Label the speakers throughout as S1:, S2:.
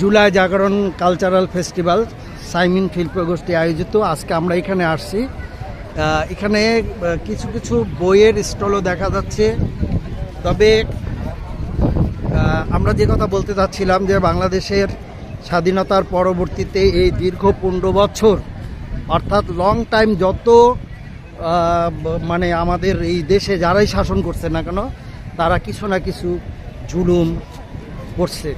S1: জুলাই জাগরণ cultural festival সাইমিন শিল্প গোষ্ঠী আয়োজিত। আজকে আমরা এখানে আসছি। এখানে কিছু কিছু বইয়ের স্টলও দেখা যাচ্ছে। তবে আমরা যে কথা বলতে চাচ্ছিলাম যে বাংলাদেশের স্বাধীনতার পরবর্তীতে এই দীর্ঘ পনেরো বছর, অর্থাৎ লং টাইম যত মানে আমাদের এই দেশে যারাই শাসন করছে না কেন, তারা কিছু না কিছু জুলুম করছে।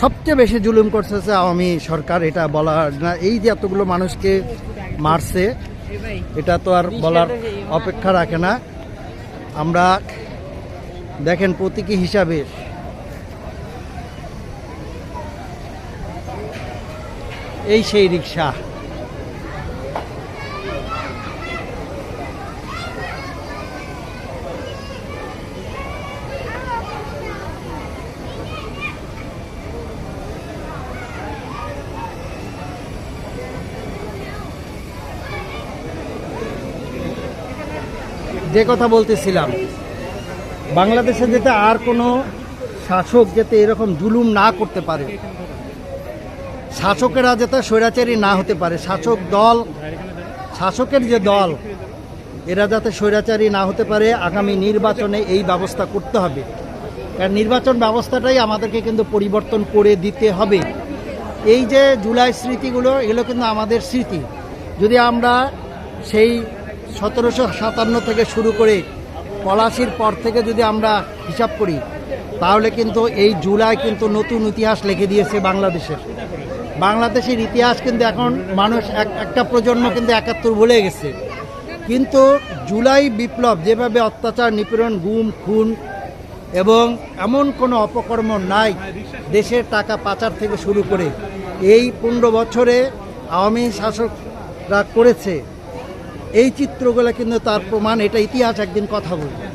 S1: সবচেয়ে বেশি জুলুম করতেছে আওয়ামী সরকার, এটা বলা না। এই যে এতগুলো মানুষকে মারছে, এটা তো আর বলার অপেক্ষা রাখে না। আমরা দেখেন প্রতীকী হিসাবে এই সেই রিক্সা যে কথা বলতেছিলাম, বাংলাদেশে যাতে আর কোনো শাসক যাতে এরকম জুলুম না করতে পারে, শাসকেরা যাতে স্বৈরাচারী না হতে পারে, শাসক দল, শাসকের যে দল, এরা যাতে স্বৈরাচারী না হতে পারে, আগামী নির্বাচনে এই ব্যবস্থা করতে হবে। কারণ নির্বাচন ব্যবস্থাটাই আমাদেরকে কিন্তু পরিবর্তন করে দিতে হবে। এই যে জুলাই স্মৃতিগুলো, এগুলো কিন্তু আমাদের স্মৃতি। যদি আমরা সেই সতেরোশো সাতান্ন থেকে শুরু করে পলাশির পর থেকে যদি আমরা হিসাব করি, তাহলে কিন্তু এই জুলাই কিন্তু নতুন ইতিহাস লিখে দিয়েছে বাংলাদেশের। বাংলাদেশের ইতিহাস কিন্তু এখন মানুষ এক, একটা প্রজন্ম কিন্তু একাত্তর ভুলে গেছে। কিন্তু জুলাই বিপ্লব যেভাবে অত্যাচার, নিপীড়ন, গুম, খুন এবং এমন কোনো অপকর্ম নাই দেশের টাকা পাচার থেকে শুরু করে, এই পনেরো বছরে আওয়ামী শাসকরা করেছে এই চিত্রগুলো কিন্তু তার প্রমাণ এটা ইতিহাস একদিন কথা বলবে।